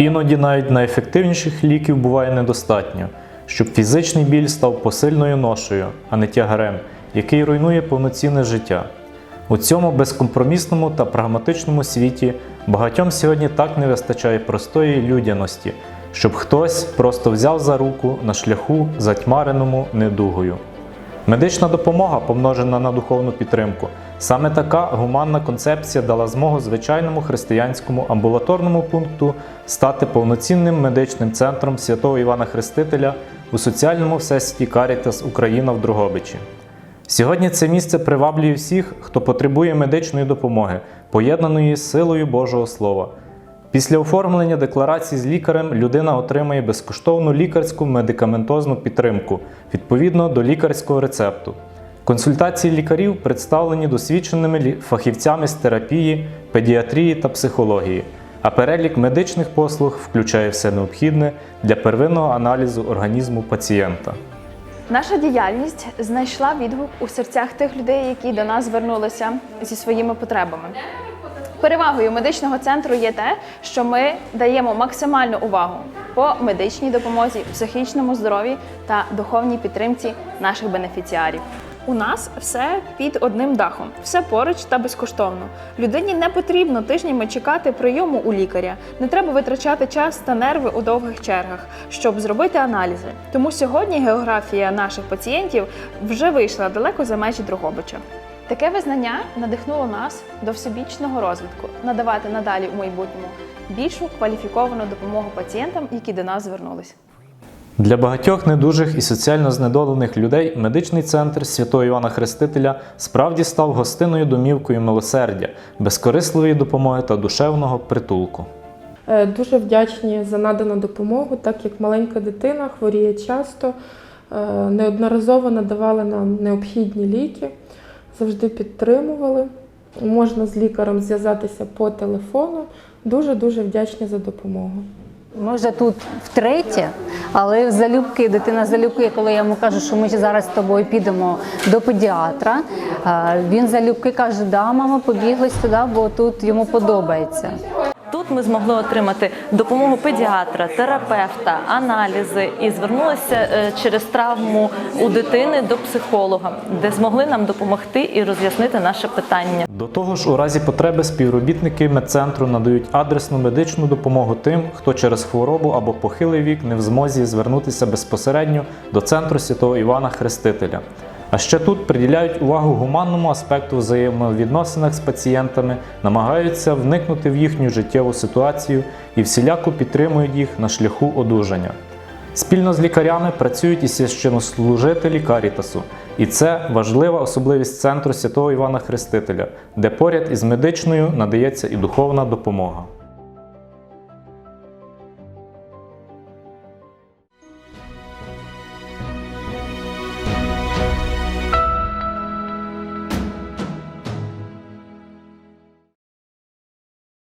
Іноді навіть найефективніших ліків буває недостатньо, щоб фізичний біль став посильною ношею, а не тягарем, який руйнує повноцінне життя. У цьому безкомпромісному та прагматичному світі багатьом сьогодні так не вистачає простої людяності, щоб хтось просто взяв за руку на шляху, затьмареному недугою. Медична допомога помножена на духовну підтримку. Саме така гуманна концепція дала змогу звичайному християнському амбулаторному пункту стати повноцінним медичним центром святого Івана Хрестителя у соціальному всесвіті Карітас Україна в Дрогобичі. Сьогодні це місце приваблює всіх, хто потребує медичної допомоги, поєднаної з силою Божого Слова. Після оформлення декларації з лікарем людина отримає безкоштовну лікарську медикаментозну підтримку відповідно до лікарського рецепту. Консультації лікарів представлені досвідченими фахівцями з терапії, педіатрії та психології, а перелік медичних послуг включає все необхідне для первинного аналізу організму пацієнта. Наша діяльність знайшла відгук у серцях тих людей, які до нас звернулися зі своїми потребами. Перевагою медичного центру є те, що ми даємо максимальну увагу по медичній допомозі, психічному здоров'ї та духовній підтримці наших бенефіціарів. У нас все під одним дахом, все поруч та безкоштовно. Людині не потрібно тижнями чекати прийому у лікаря. Не треба витрачати час та нерви у довгих чергах, щоб зробити аналізи. Тому сьогодні географія наших пацієнтів вже вийшла далеко за межі Дрогобича. Таке визнання надихнуло нас до всебічного розвитку, надавати надалі у майбутньому більшу кваліфіковану допомогу пацієнтам, які до нас звернулись. Для багатьох недужих і соціально знедолених людей медичний центр Святого Івана Хрестителя справді став гостинною домівкою милосердя, безкорисливої допомоги та душевного притулку. Е, Дуже вдячні за надану допомогу, так як маленька дитина хворіє часто, е, неодноразово надавали нам необхідні ліки, завжди підтримували. Можна з лікарем зв'язатися по телефону. Дуже дуже вдячні за допомогу. Ми вже тут втретє, але залюбки, дитина залюбки, коли я йому кажу, що ми зараз з тобою підемо до педіатра, він залюбки каже, да, мама, побігли туди, бо тут йому подобається. Тут ми змогли отримати допомогу педіатра, терапевта, аналізи і звернулися е, через травму у дитини до психолога, де змогли нам допомогти і роз'яснити наше питання. До того ж, у разі потреби співробітники медцентру надають адресну медичну допомогу тим, хто через хворобу або похилий вік не в змозі звернутися безпосередньо до центру святого Івана Хрестителя. А ще тут приділяють увагу гуманному аспекту взаємовідносинах з пацієнтами, намагаються вникнути в їхню життєву ситуацію і всіляко підтримують їх на шляху одужання. Спільно з лікарями працюють і священнослужителі Карітасу, і це важлива особливість центру святого Івана Хрестителя, де поряд із медичною надається і духовна допомога.